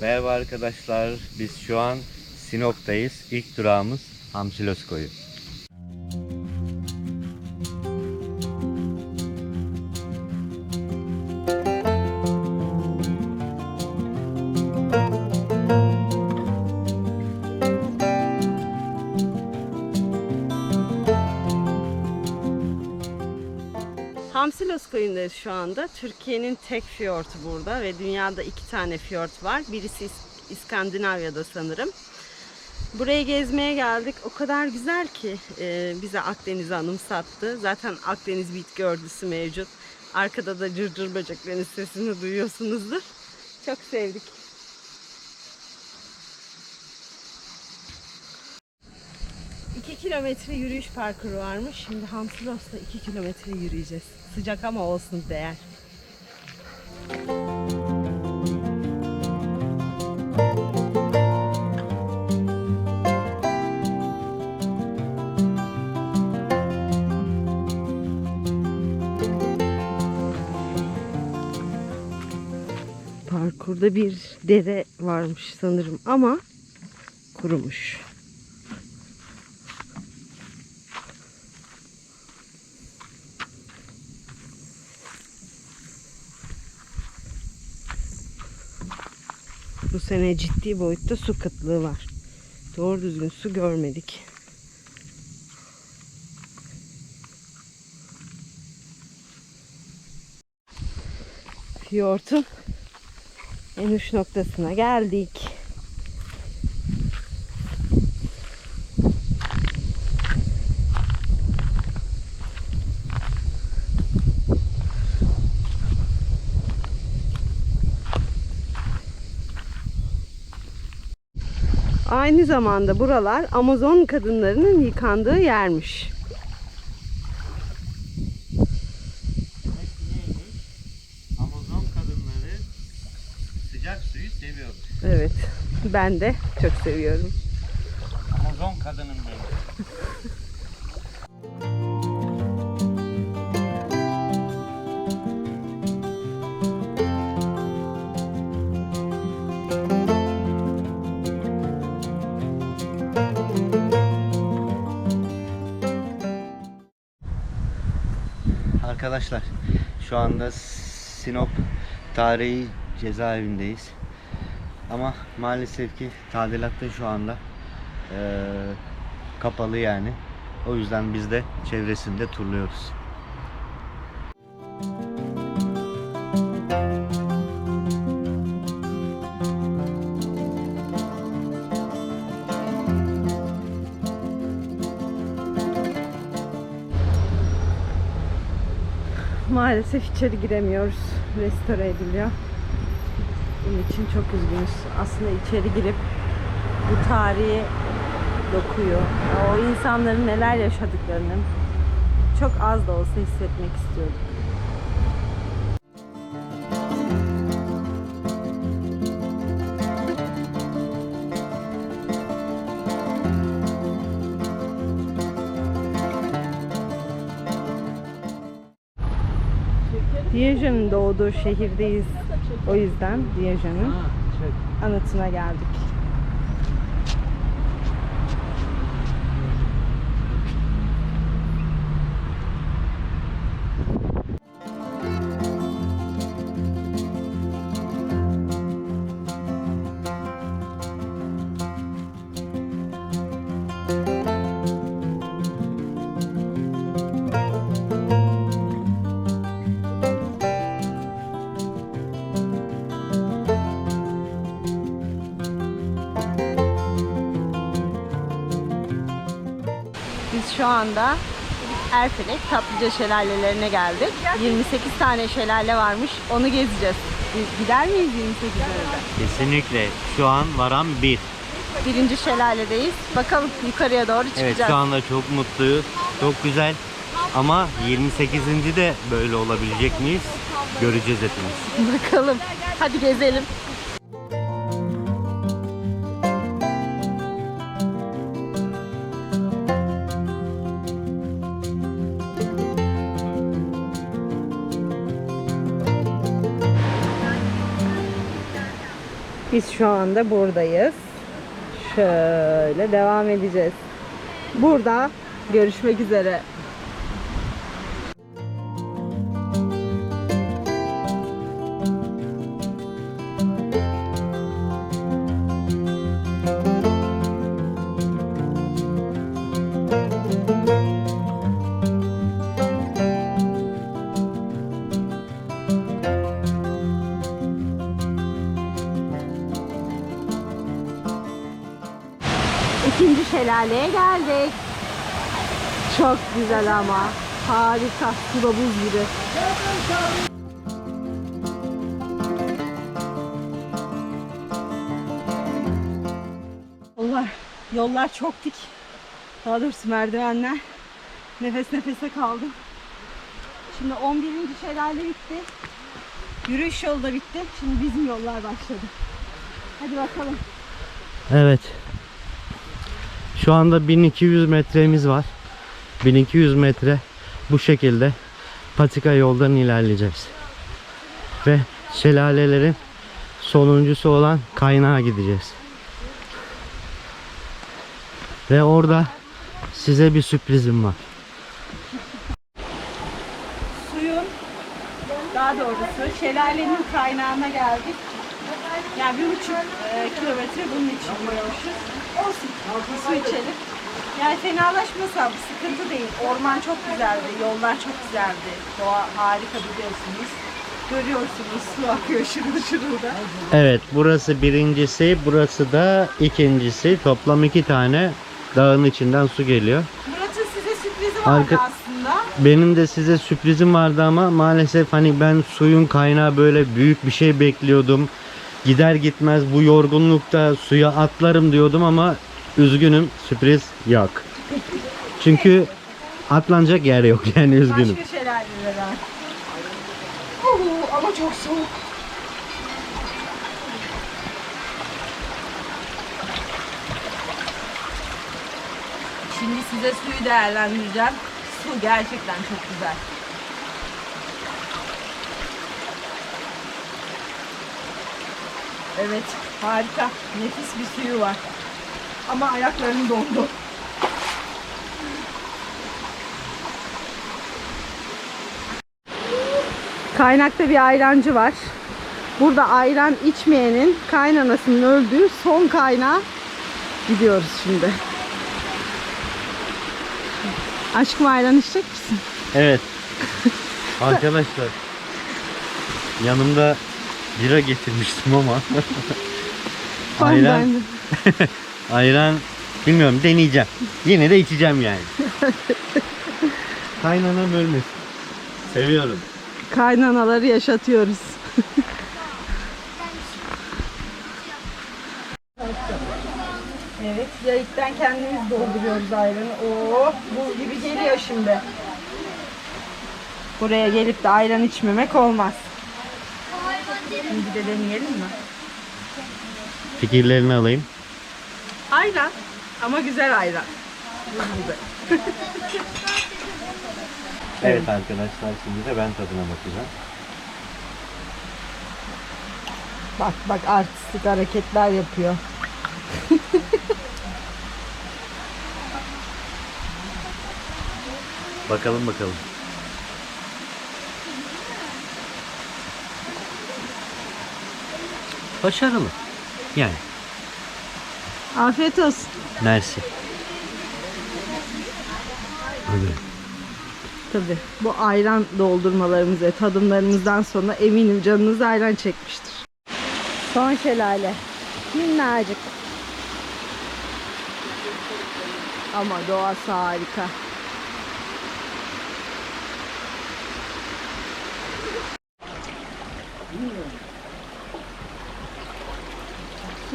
Merhaba arkadaşlar. Biz şu an Sinop'tayız. İlk durağımız Hamsilos Koyu. Hamsilos koyundayız şu anda. Türkiye'nin tek fiyortu burada ve dünyada iki tane fiyort var. Birisi İs- İskandinavya'da sanırım. Buraya gezmeye geldik. O kadar güzel ki e, bize Akdeniz'i anımsattı. Zaten Akdeniz bitki örtüsü mevcut. Arkada da cırcır böceklerin sesini duyuyorsunuzdur. Çok sevdik. Kilometre yürüyüş parkuru varmış. Şimdi Hamsilos'ta iki kilometre yürüyeceğiz. Sıcak ama olsun değer. Parkurda bir dere varmış sanırım ama kurumuş. Bu sene ciddi boyutta su kıtlığı var. Doğru düzgün su görmedik. Fiyortun en uç noktasına geldik. Aynı zamanda buralar Amazon kadınlarının yıkandığı yermiş. Amazon kadınları sıcak suyu seviyor. Evet. Ben de çok seviyorum. Amazon kadının Arkadaşlar şu anda Sinop Tarihi Cezaevindeyiz. Ama maalesef ki tadilatta şu anda eee, kapalı yani. O yüzden biz de çevresinde turluyoruz. Maalesef içeri giremiyoruz. Restore ediliyor. Bunun için çok üzgünüz. Aslında içeri girip bu tarihi dokuyor. O insanların neler yaşadıklarını çok az da olsa hissetmek istiyorduk. Diyojen'in doğduğu şehirdeyiz. O yüzden Diyojen'in anıtına geldik. Anda Erfelek Tatlıca Şelalelerine geldik. 28 tane şelale varmış. Onu gezeceğiz. Gider miyiz 28 de? Kesinlikle. Şu an varan bir. Birinci şelaledeyiz. Bakalım yukarıya doğru çıkacağız. Evet şu anda çok mutluyuz. Çok güzel. Ama 28. de böyle olabilecek miyiz? Göreceğiz hepimiz. Bakalım. Hadi gezelim. Biz şu anda buradayız. Şöyle devam edeceğiz. Burada görüşmek üzere. Çok güzel ama. Harika. Su da buz gibi. Yollar, yollar çok dik. Daha doğrusu merdivenler. Nefes nefese kaldım. Şimdi 11. şelale bitti. Yürüyüş yolu da bitti. Şimdi bizim yollar başladı. Hadi bakalım. Evet. Şu anda 1200 metremiz var. 1200 metre bu şekilde patika yoldan ilerleyeceğiz. Ve şelalelerin sonuncusu olan kaynağa gideceğiz. Ve orada size bir sürprizim var. suyun daha doğrusu şelalenin kaynağına geldik. Yani bir buçuk e, kilometre bunun için koymuşuz. Olsun. Su içelim. Yani fenalaşmasa sıkıntı değil. Orman çok güzeldi. Yollar çok güzeldi. Doğa harika biliyorsunuz. Görüyorsunuz su akıyor şırıl şırıl da. Evet burası birincisi burası da ikincisi. Toplam iki tane dağın içinden su geliyor. Murat'ın size sürprizi vardı Arka- aslında. Benim de size sürprizim vardı ama maalesef hani ben suyun kaynağı böyle büyük bir şey bekliyordum. Gider gitmez bu yorgunlukta suya atlarım diyordum ama üzgünüm sürpriz yok. Çünkü atlanacak yer yok yani üzgünüm. Başka şelaleler. Oo, ama çok soğuk. Şimdi size suyu değerlendireceğim. Su gerçekten çok güzel. Evet, harika. Nefis bir suyu var. Ama ayaklarım dondu. Kaynakta bir ayrancı var. Burada ayran içmeyenin kaynanasının öldüğü son kaynağa gidiyoruz şimdi. Aşkım ayran içecek misin? Evet. Arkadaşlar yanımda bira getirmiştim ama ayran. ayran bilmiyorum deneyeceğim. Yine de içeceğim yani. Kaynanam ölmesin. Seviyorum. Kaynanaları yaşatıyoruz. evet, yayıktan kendimiz dolduruyoruz ayranı. Oo, buz gibi geliyor şimdi. Buraya gelip de ayran içmemek olmaz. Şimdi de deneyelim mi? Fikirlerini alayım. Ayran ama güzel ayran. Buz gibi. Evet arkadaşlar şimdi de ben tadına bakacağım. Bak bak artistik hareketler yapıyor. Bakalım bakalım. Başarılı. Yani. Afiyet olsun. Mersi. Hadi. Tabii bu ayran doldurmalarımız ve tadımlarımızdan sonra eminim canınız ayran çekmiştir. Son şelale. Minnacık. Ama doğası harika.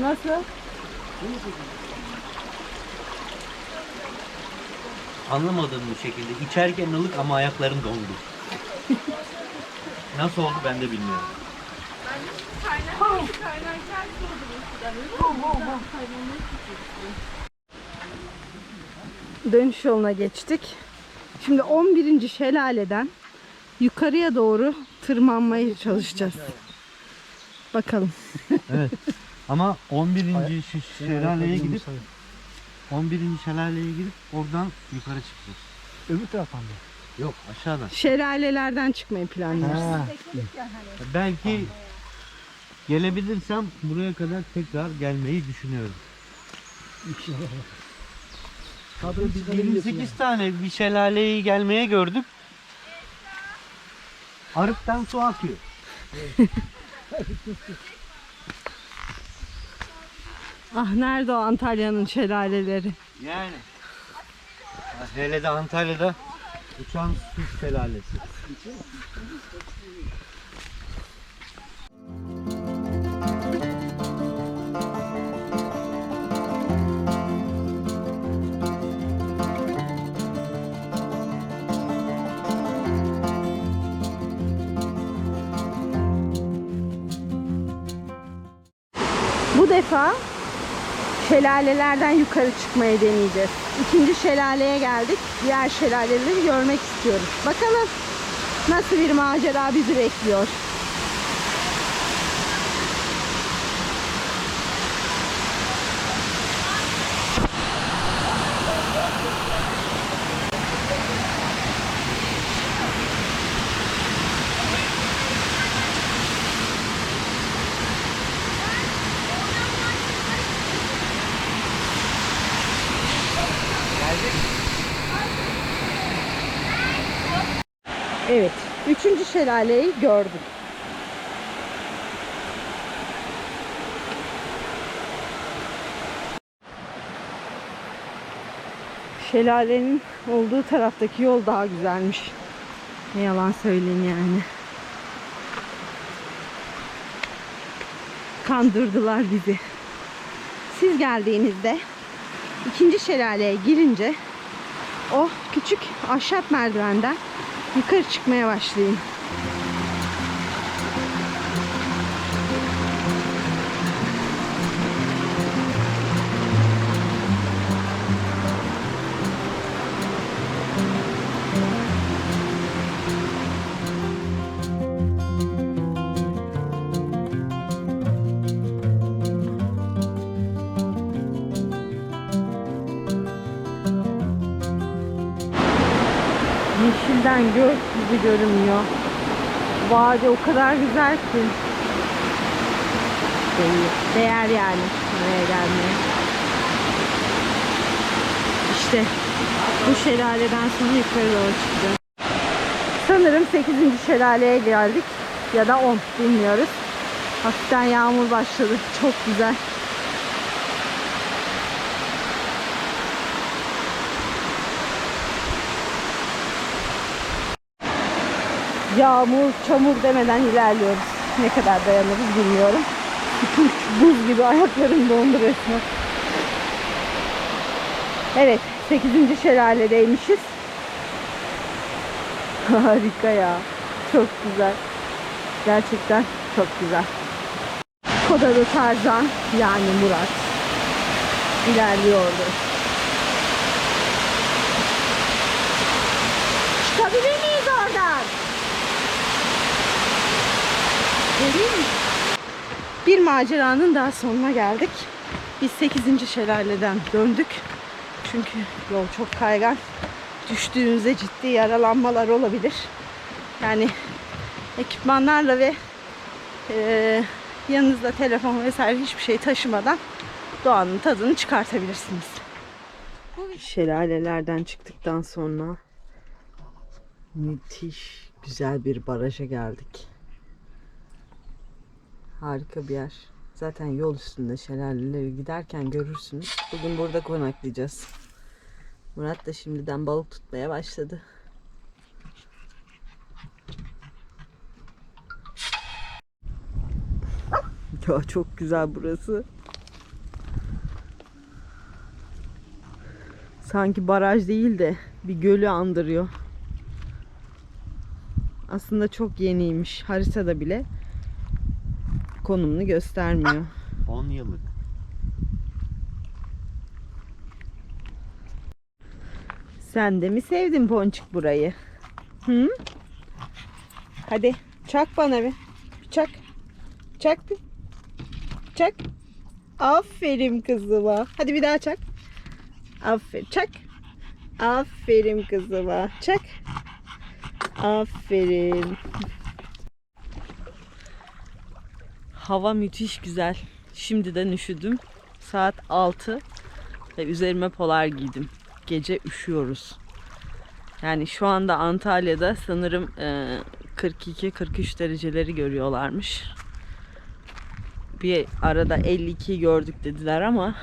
Nasıl? Anlamadığım bir şekilde içerken ılık ama ayaklarım dondu. Nasıl oldu ben de bilmiyorum. dönüş yoluna geçtik. Şimdi 11. şelaleden yukarıya doğru tırmanmaya çalışacağız. Bakalım. Ama 11. şu şelaleye Ayakkabı gidip 11. şelaleye gidip oradan yukarı çıkacağız. Öbür taraftan mı? Yok aşağıdan. Şelalelerden çıkmayı planlıyoruz. Ha. Belki gelebilirsem buraya kadar tekrar gelmeyi düşünüyorum. Kadın Biz 28 tane bir şelaleyi gelmeye gördük. Arıktan su akıyor. Ah nerede o Antalya'nın şelaleleri? Yani. Hele de Antalya'da uçan su şelalesi. Bu defa şelalelerden yukarı çıkmayı deneyeceğiz. İkinci şelaleye geldik. Diğer şelaleleri görmek istiyoruz. Bakalım nasıl bir macera bizi bekliyor. Evet, üçüncü şelaleyi gördük. Şelalenin olduğu taraftaki yol daha güzelmiş. Ne yalan söyleyeyim yani. Kandırdılar bizi. Siz geldiğinizde ikinci şelaleye girince o küçük ahşap merdivenden yukarı çıkmaya başlayın. Yeşilden göz gibi görünüyor. Vadi o kadar güzel ki. Değil. Değer yani buraya gelmeye. İşte bu şelaleden sonra yukarı doğru çıkacağız. Sanırım 8. şelaleye geldik. Ya da 10 bilmiyoruz. Hafiften yağmur başladı. Çok güzel. Yağmur, çamur demeden ilerliyoruz. Ne kadar dayanırız bilmiyorum. Buz gibi ayaklarım dondu resmen. Evet, 8. şelaledeymişiz. Harika ya. Çok güzel. Gerçekten çok güzel. Kodalı Tarzan yani Murat ilerliyordu. Çıkabilir miyiz oradan? Geleyim mi? Bir maceranın daha sonuna geldik. Biz 8. şelaleden döndük. Çünkü yol çok kaygan. Düştüğünüzde ciddi yaralanmalar olabilir. Yani ekipmanlarla ve eee, yanınızda telefon vesaire hiçbir şey taşımadan doğanın tadını çıkartabilirsiniz. Şelalelerden çıktıktan sonra müthiş güzel bir baraja geldik. Harika bir yer. Zaten yol üstünde şelaleleri giderken görürsünüz. Bugün burada konaklayacağız. Murat da şimdiden balık tutmaya başladı. Ya çok güzel burası. Sanki baraj değil de bir gölü andırıyor. Aslında çok yeniymiş. Haritada bile konumunu göstermiyor. 10 yıllık. Sen de mi sevdin Ponçik burayı? Hı? Hadi çak bana bir. Çak. Çak bir. Çak. Aferin kızıma. Hadi bir daha çak. Aferin. Çak. Aferin kızıma. Çak. Aferin. Hava müthiş güzel. Şimdiden üşüdüm. Saat 6 ve üzerime polar giydim. Gece üşüyoruz. Yani şu anda Antalya'da sanırım e, 42-43 dereceleri görüyorlarmış. Bir arada 52 gördük dediler ama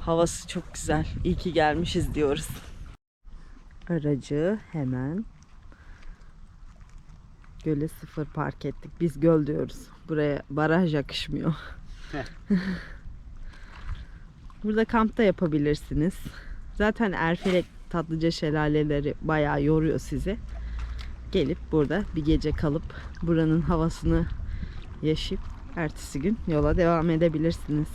havası çok güzel. İyi ki gelmişiz diyoruz. Aracı hemen göle sıfır park ettik. Biz göl diyoruz. Buraya baraj yakışmıyor. Burada kamp da yapabilirsiniz. Zaten Erfelek Tatlıca şelaleleri bayağı yoruyor sizi. Gelip burada bir gece kalıp buranın havasını yaşayıp ertesi gün yola devam edebilirsiniz.